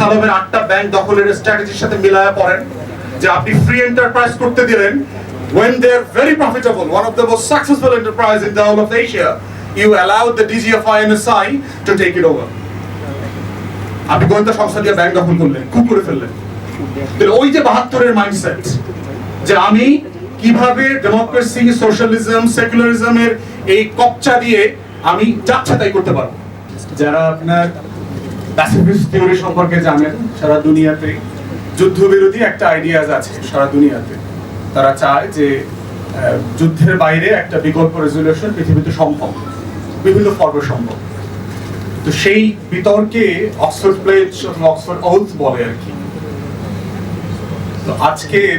আলমের আটটা ব্যাংক দখলের স্ট্র্যাটেজির সাথে মিলায়া পড়েন যে আপনি ফ্রি এন্টারপ্রাইজ করতে দিলেন when very profitable, one of the most successful enterprise in the whole of Asia, you allowed the DGFI to take it over. আপনি গোয়েন্দা সংস্থা দিয়ে ব্যাংক দখল করলেন খুব করে ফেললেন তাহলে ওই যে বাহাত্তরের মাইন্ডসেট যে আমি কীভাবে ডেমোক্রেসি সোশ্যালিজম সেকুলারিজমের এই কপচা দিয়ে আমি যাচ্ছে তাই করতে পারব যারা আপনার প্যাসিফিস্ট থিওরি সম্পর্কে জানেন, সারা দুনিয়াতে যুদ্ধবিরোধী একটা আইডিয়াজ আছে, সারা দুনিয়াতে। তারা চায় যে যুদ্ধের বাইরে একটা বিকল্প পৃথিবীতে সম্ভব, বিভিন্ন সম্ভব। তো সেই বিতর্কে অক্সফোর্ড প্লেজ অক্সফোর্ড বলে আর কি। তো আজকের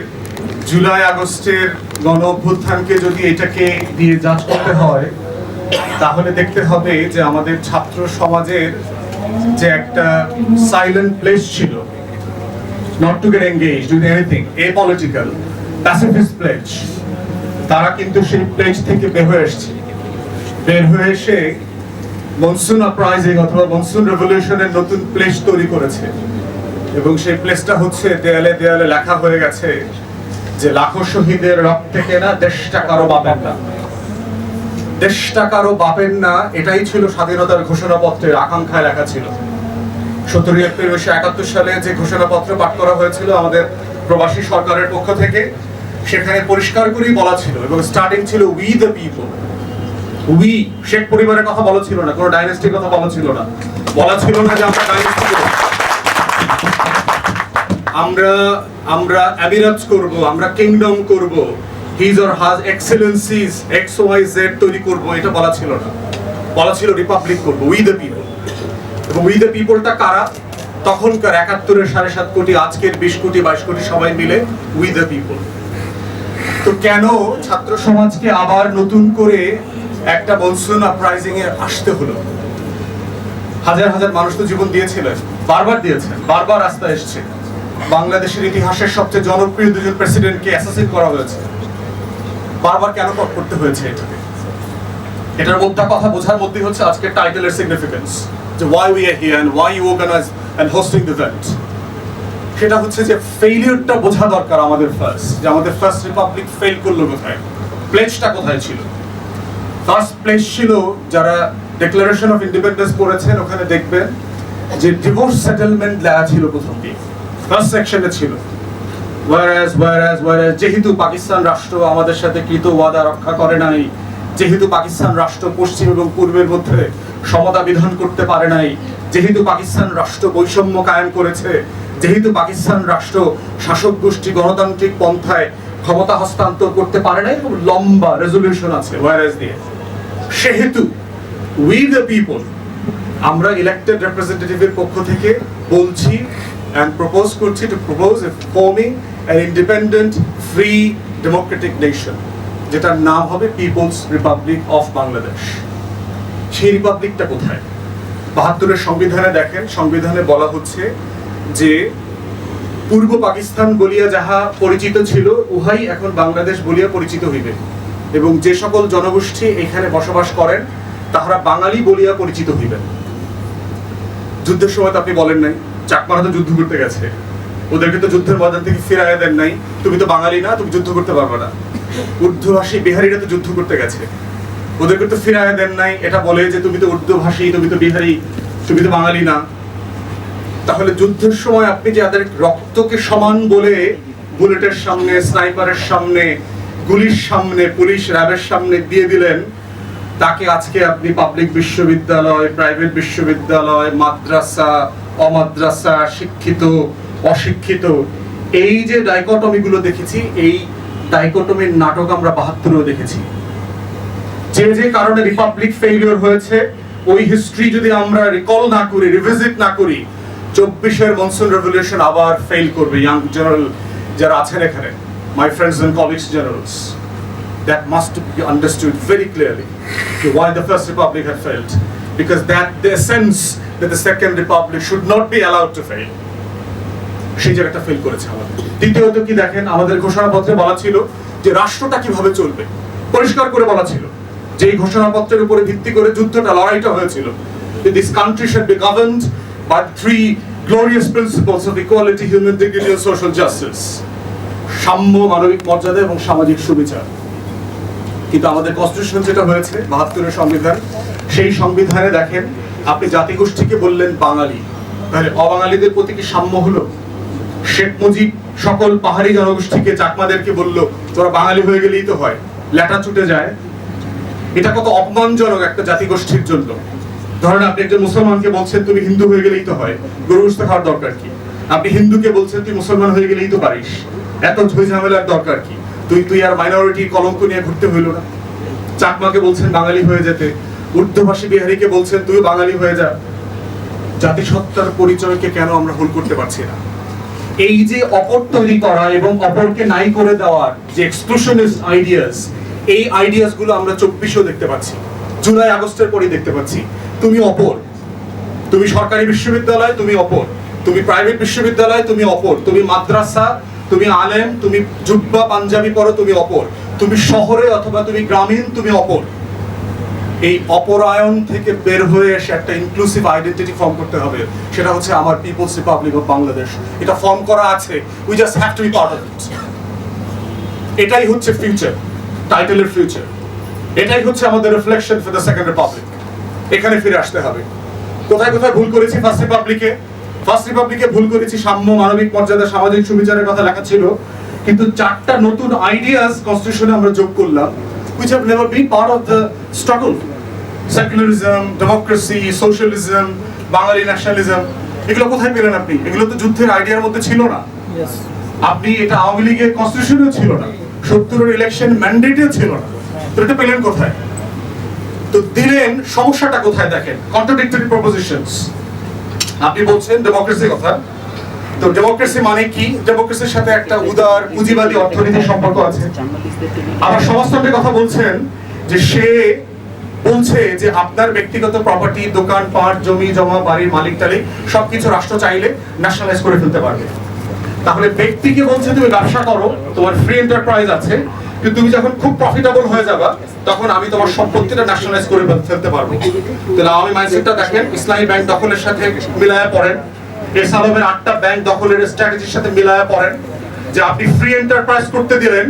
জুলাই আগস্টের গণ অভ্যুত্থানকে যদি এটাকে দিয়ে যাচ করতে হয়, তাহলে দেখতে হবে যে আমাদের ছাত্র সমাজের যে একটা সাইলেন্ট প্লেস ছিল। Not to get engage with anything a political pacifist pledge তারা কিন্তু সেই প্লেজ থেকে বের হয়ে এসছে। বের হয়ে এসে মনসুন আপ্রাইজিং অথবা মনসুন রেভলিউশনের নতুন প্লেস তৈরি করেছে। এবং সেই প্লেসটা হচ্ছে দেয়ালে দেয়ালে লেখা হয়ে গেছে যে লাখো শহীদের রক্তে কেনা দেশটা কারও বাপের না দেশটা কারও বাপের না, এটাই ছিল স্বাধীনতার ঘোষণাপত্রের আকাঙ্ক্ষায় লেখা ছিল। সতেরোই এপ্রিল উনিশশো একাত্তর সালে যে ঘোষণাপত্র পাঠ করা হয়েছিল আমাদের প্রবাসী সরকারের পক্ষ থেকে, সেখানে পরিষ্কার করেই বলা ছিল এবং স্টার্টিং ছিল we the people we Sheikh পরিবারের কথা বলা ছিল না, কোনো ডাইনেস্টির কথা বলা ছিল না। বলা ছিল না যে আমরা ডাইনেস্টি আমরা আমরা অ্যামিরাজ করব, আমরা কিংডম করব। হিজ অর হাজ এক্সেলেন্সিজ এক্স ওয়াই জেড তৈরি করব, এটা বলা ছিল না। বলা ছিল রিপাবলিক উই দ্য পিপল এবং উই দ্য পিপলটা কারা? তখনকার একাত্তরের সাড়ে সাত কোটি, আজকের বিশ কোটি, বাইশ কোটি সবাই মিলে উই দ্য পিপল তো কেন ছাত্র সমাজকে আবার নতুন করে একটা মনসুন আপরাইজিং এ আসতে হলো? হাজার হাজার মানুষ তো জীবন দিয়েছিলেন বারবার দিয়েছেন বারবার রাস্তায় এসছে। বাংলাদেশের ইতিহাসের সবচেয়ে জনপ্রিয় দুজন প্রেসিডেন্টকে অ্যাসাসিন করা হয়েছে। বারবার কেন কর- করতে হয়েছে এটাকে? এটার মধ্যে কথা বোঝার মধ্যে হচ্ছে আজকে টাইটেলের সিগনিফিকেন্স যে why we are here and why you organize and hosting the event সেটা হচ্ছে যে ফেলিয়রটা বোঝা দরকার আমাদের ফার্স্ট যে আমাদের ফার্স্ট রিপাবলিক ফেল করল কোথায়? প্লেজটা কোথায় ছিল? ফার্স্ট প্লেস ছিল যারা ডিক্লারেশন অফ ইন্ডিপেন্ডেন্স করেছেন, ওখানে দেখবেন যে ডিভোর্স সেটেলমেন্ট দেওয়া ছিল প্রথম দিকে। ফার্স্ট সেকশনে ছিল। ওয়ারাস ওয়ারাস ওয়ারাস যেহেতু পাকিস্তান রাষ্ট্র আমাদের সাথে কৃত ওয়াদা রক্ষা করে নাই, যেহেতু পাকিস্তান রাষ্ট্র পশ্চিম এবং পূর্বের মধ্যে সমতা বিধান করতে পারে নাই, যেহেতু পাকিস্তান রাষ্ট্র বৈষম্য কায়েম করেছে, যেহেতু পাকিস্তান রাষ্ট্র শাসক গোষ্ঠী গণতান্ত্রিক পন্থায় ক্ষমতা হস্তান্তর করতে পারে নাই লম্বা রেজলিউশন আছে। ওয়ারাস দিয়ে সেহেতু উই দ্য পিপল আমরা ইলেক্টেড রিপ্রেজেন্টেটিভের পক্ষ থেকে বলছি অ্যান্ড প্রপোজ করছি to propose forming an independent free democratic nation যেটার নাম হবে পিপলস রিপাবলিক অফ বাংলাদেশ সেই রিপাবলিকটা কোথায়? বাহাত্তরের সংবিধানে দেখেন, সংবিধানে বলা হচ্ছে যে পূর্ব পাকিস্তান বলিয়া যাহা পরিচিত ছিল, উহাই এখন বাংলাদেশ বলিয়া পরিচিত হইবে। এবং যে সকল জনগোষ্ঠী এখানে বসবাস করেন, তাহারা বাঙালি বলিয়া পরিচিত হইবেন। যুদ্ধের সময় তো আপনি বলেন নাই, চাকমারা তো যুদ্ধ করতে গেছে। ওদেরকে তো যুদ্ধের ময়দান থেকে ফিরাইয়া দেন নাই। তুমি তো বাঙালি না, তুমি যুদ্ধ করতে পারবে না। উর্দুভাষী বিহারিরা তো যুদ্ধ করতে গেছে। ওদেরকে তো ফিরাইয়া দেন নাই। এটা বলে যে, তুমি তো উর্দুভাষী তুমি তো বিহারি, তুমি তো বাঙালি না। তাহলে যুদ্ধের সময় আপনি যাদের রক্তকে সমান বলে বুলেটের সামনে, স্নাইপারের সামনে, গুলির সামনে, পুলিশ র্যাবের সামনে দিয়ে দিলেন, তাকে আজকে আপনি পাবলিক বিশ্ববিদ্যালয়, প্রাইভেট বিশ্ববিদ্যালয়, মাদ্রাসা, অমাদ্রাসা, শিক্ষিত অশিক্ষিত। এই যে ডাইকটমিগুলো দেখেছি, এই ডাইকটমির নাটক আমরা বাহাত্তরেও দেখেছি। যে যে কারণে রিপাবলিক ফেলিওর হয়েছে, ওই হিস্ট্রি যদি আমরা রিকল না করি রিভিজিট না করি, চব্বিশের মনসুন রেভলিউশন আবার ফেল করবে ইয়াং জেনারেল যারা আছেন এখানে my friends and colleagues generals that must understood very clearly to why the first republic had failed, because that the essence that the second republic should not be allowed to fail. সেই জায়গাটা fail করেছে আমাদের। দ্বিতীয়ত কি দেখেন আমাদের ঘোষণাপত্রে বলা ছিল যে রাষ্ট্রটা কীভাবে চলবে। পরিষ্কার করে বলা ছিল যে এই ঘোষণাপত্রের উপরে ভিত্তি করে যুদ্ধটা লড়াইটা হয়েছিল। This country be governed by three principles of equality, human dignity and social justice. সাম্য মানবিক মর্যাদা এবং সামাজিক সুবিচার। কিন্তু আমাদের কনস্টিটিউশন যেটা হয়েছে বাহাত্তরের সংবিধান সেই সংবিধানে দেখেন আপনি জাতিগোষ্ঠীকে বললেন বাঙালি। তাহলে অবাঙালিদের প্রতি কি সাম্য হলো? শেখ মুজিব সকল পাহাড়ি জনগোষ্ঠীকে চাকমাদেরকে বলল, তোরা বাঙালি হয়ে গেলেই তো হয়। ল্যাটা ছুটে যায়। এটা কত অপমানজনক একটা জাতিগোষ্ঠীর জন্য। ধরেন আপনি একজন মুসলমানকে বলছেন, তুমি হিন্দু হয়ে গেলেই তো হয়। গরু খাওয়ার দরকার কি? আপনি হিন্দুকে বলছেন, তুই মুসলমান হয়ে গেলেই তো পারিস। এত ঝই ঝামেলার দরকার কি? তুই তুই আর মাইনরিটির কলঙ্ক নিয়ে ঘুরতে হইল না। চাকমাকে বলছেন, বাঙালি হয়ে যেতে। উর্দুভাষী বিহারীকে বলছেন তুই বাঙালি হয়ে যা। জাতিসত্তার পরিচয়কে কেন আমরা হোল করতে পারছি না? এই যে অপর তৈরি করা এবং অপরকে নাই করে দেওয়ার যে এক্সক্লুশনিস্ট আইডিয়াস এই আইডিয়াসগুলো আমরা চব্বিশেও দেখতে পাচ্ছি। জুলাই, আগস্টের পরই দেখতে পাচ্ছি। তুমি অপর। তুমি সরকারি বিশ্ববিদ্যালয়, তুমি অপর। তুমি প্রাইভেট বিশ্ববিদ্যালয়, তুমি অপর। তুমি মাদ্রাসা, তুমি আলেম, তুমি জুব্বা পাঞ্জাবি পড়ো তুমি অপর। তুমি শহরে অথবা তুমি গ্রামীণ, তুমি অপর। এই অপরায়ণ থেকে বের হয়ে এসে একটা ইনক্লুসিভ আইডেন্টিটি ফর্ম করতে হবে। সেটা হচ্ছে আমার পিপলস রিপাবলিক অফ বাংলাদেশ এটা ফর্ম করা আছে। We just have to be part of it এটাই হচ্ছে ফিউচার টাইটেলের ফিউচার এটাই হচ্ছে আমাদের reflection for the second republic এখানে ফিরে আসতে হবে। কোথায় কোথায় ভুল করেছি ফার্স্ট রিপাবলিকে ফার্স্ট রিপাবলিকে ভুল করেছি সাম্য, মানবিক মর্যাদা, সামাজিক সুবিচারের কথা লেখা ছিল। কিন্তু চারটা নতুন আইডিয়াস কনস্টিটিউশনে আমরা যোগ করলাম, which have never been part of the struggle secularism democracy socialism Bangali nationalism এগুলো কোথায় পেলেন আপনি? এগুলো তো যুদ্ধের আইডিয়ার মধ্যে ছিল না. আপনি এটা আওয়ামী লীগের কনস্টিটিউশনেও ছিল না। সত্তরের ইলেকশন ম্যান্ডেটেও ছিল না। তো এটা পেলেন কোথায়? তো দিলেন সমস্যাটা কোথায় দেখেন? কন্ট্রাডিক্টরি প্রপোজিশনস আপনি বলছেন ডেমোক্রেসি কথা। তো ডেমোক্রেসি মানে কি? ডেমোক্রেসির সাথে একটা উদার পুঁজিবাদী অর্থনীতির সম্পর্ক আছে। আবার সমাজতন্ত্রের কথা বলছেন যে সে বলছে যে আপনার ব্যক্তিগত প্রপার্টি দোকান, পাট, জমি, জমা, বাড়ির মালিক, টালিক, সবকিছু রাষ্ট্র চাইলে ন্যাশনালাইজ করে ফেলতে পারবে। তাহলে ব্যক্তিকে বলছে, তুমি ব্যবসা করো, তোমার ফ্রি এন্টারপ্রাইজ আছে, কিন্তু তুমি যখন খুব প্রফিটেবল হয়ে যাবা, তখন আমি তোমার সম্পত্তিটা ন্যাশনালাইজ করে ফেলতে পারব। তাহলে আমি মাইন্ডসেটটা দেখেন, ইসলামী ব্যাংক দখলের সাথে মিলায়া পড়েন। এসালমের আটটা ব্যাংক দখলের স্ট্র্যাটেজির সাথে মিলায়া পড়েন, যে আপনি ফ্রি এন্টারপ্রাইজ করতে দিলেন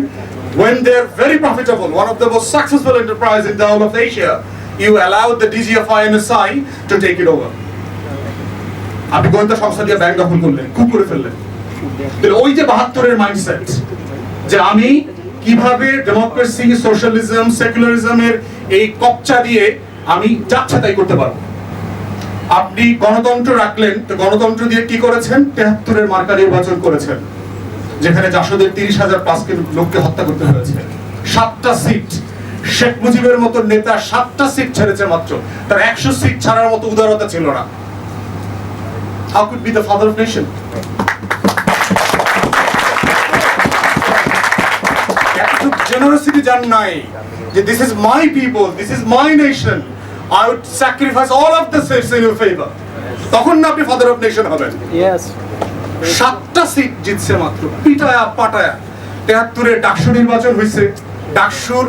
when they're very profitable, one of the most successful enterprise in the whole of Asia, you allowed the DGFI SI to take it over. আপনি গোয়েন্দা সংস্থা দিয়ে ব্যাংক দখল করলেন খুব করে ফেললেন। তাহলে ওই যে বাহাত্তরের মাইন্ডসেট যে আমি কীভাবে ডেমোক্রেসি সোশ্যালিজম সেকুলারিজমের এই কপচা দিয়ে আমি যাচ্ছে তাই করতে পারব। আপনি গণতন্ত্র রাখলেন তো গণতন্ত্র দিয়ে কি করেছেন? তেহাত্তরের মার্কা নির্বাচন করেছেন। যেখানে জাসদের তিরিশ হাজার পাঁচকে লোককে হত্যা করতে হয়েছে। সাতটা সিট শেখ মুজিবের মতো নেতা সাতটা সিট ছেড়েছে মাত্র। তার একশো সিট ছাড়ার মতো উদারতা ছিল না। How could be the father of nation জান নাই যে this is my people this is my nation I would sacrifice all of the seats in your favour তখন না আপনি ফাদার অফ নেশন হবেন? Yes. সাতটা সিট জিতছে মাত্র। পিটায়া পাটায়া। তেহাত্তরে ডাকসু নির্বাচন হয়েছে ডাকসুর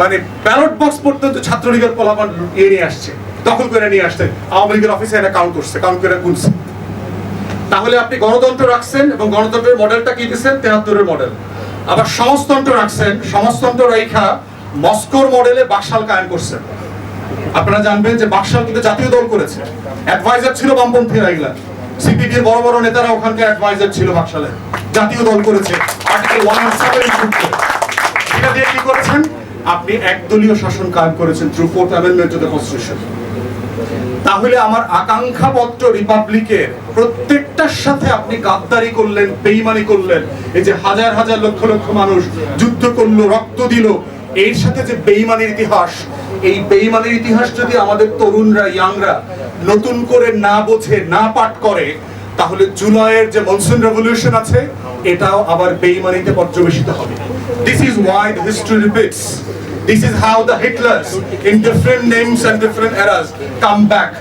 মানে ব্যালট বক্স পর্যন্ত ছাত্রলীগের ফলাফল ইয়ে নিয়ে আসছে। দখল করে নিয়ে আসছে। আওয়ামী লীগের অফিসে এটা কাউন্ট করছে কাউন্ট করে গুনছে। তাহলে আপনি গণতন্ত্র রাখছেন এবং গণতন্ত্রের মডেলটা কি দিচ্ছেন? তেহাত্তরের মডেল আবার সমাজতন্ত্র রাখছেন। সমাজতন্ত্র রেখা মস্কোর মডেলে বাকশাল কায়েম করছেন। আপনারা জানবেন যে বাকশাল কিন্তু জাতীয় দল করেছে। অ্যাডভাইজার ছিল বামপন্থীরা এগুলা সিপিডির বড় বড় নেতারা ওখানকার অ্যাডভাইজার ছিল বাকশালে জাতীয় দল করেছে। আর্টিকেল ওয়ান এটা দিয়ে কি করেছেন? আপনি একদলীয় শাসন কায়েম করেছেন through fourth amendment to the constitution তাহলে আমার আকাঙ্ক্ষাপত্র রিপাবলিকের প্রত্যেকটার সাথে আপনি গাদ্দারি করলেন, বেইমানি করলেন। এই যে হাজার হাজার লক্ষ লক্ষ মানুষ যুদ্ধ করল, রক্ত দিল, এর সাথে যে বেইমানির ইতিহাস, এই বেইমানির ইতিহাস যদি আমাদের তরুণরা ইয়াংরা নতুন করে না বোঝে, না পাঠ করে, তাহলে জুলাইয়ের যে মনসুন রেভলিউশন আছে, এটাও আবার বেইমানিতে পর্যবেসিত হবে। This is why the history repeats This is how the Hitlers, in different names and different eras, come back.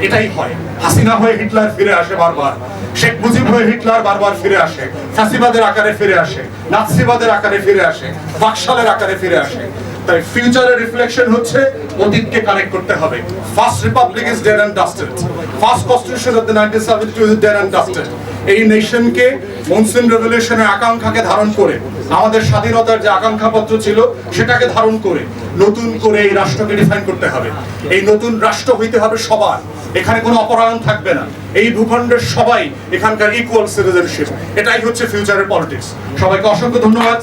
এটাই হয়। হাসিনা হয়ে হিটলার ফিরে আসে বারবার। শেখ মুজিব হয়ে হিটলার বারবার ফিরে আসে। ফ্যাসিবাদের আকারে ফিরে আসে। নাৎসিবাদের আকারে ফিরে আসে। বাকশালের আকারে ফিরে আসে। তাই ফিউচারের রিফ্লেকশন হচ্ছে অতীতকে কানেক্ট করতে হবে। First republic is dead and dusted first constitution of the nineteen seventy two is dead and dusted এই নেশনকে মুসলিম রেভলিউশনের আকাঙ্ক্ষাকে ধারণ করে, আমাদের স্বাধীনতার যে আকাঙ্ক্ষাপত্র ছিল, সেটাকে ধারণ করে, নতুন করে এই রাষ্ট্রকে ডিফাইন করতে হবে। এই নতুন রাষ্ট্র হইতে হবে সবার। এখানে কোনো অপরায়ণ থাকবে না। এই ভূখণ্ডের সবাই এখানকার ইকুয়াল সিটিজেনশিপ এটাই হচ্ছে ফিউচারের পলিটিক্স সবাইকে অসংখ্য ধন্যবাদ.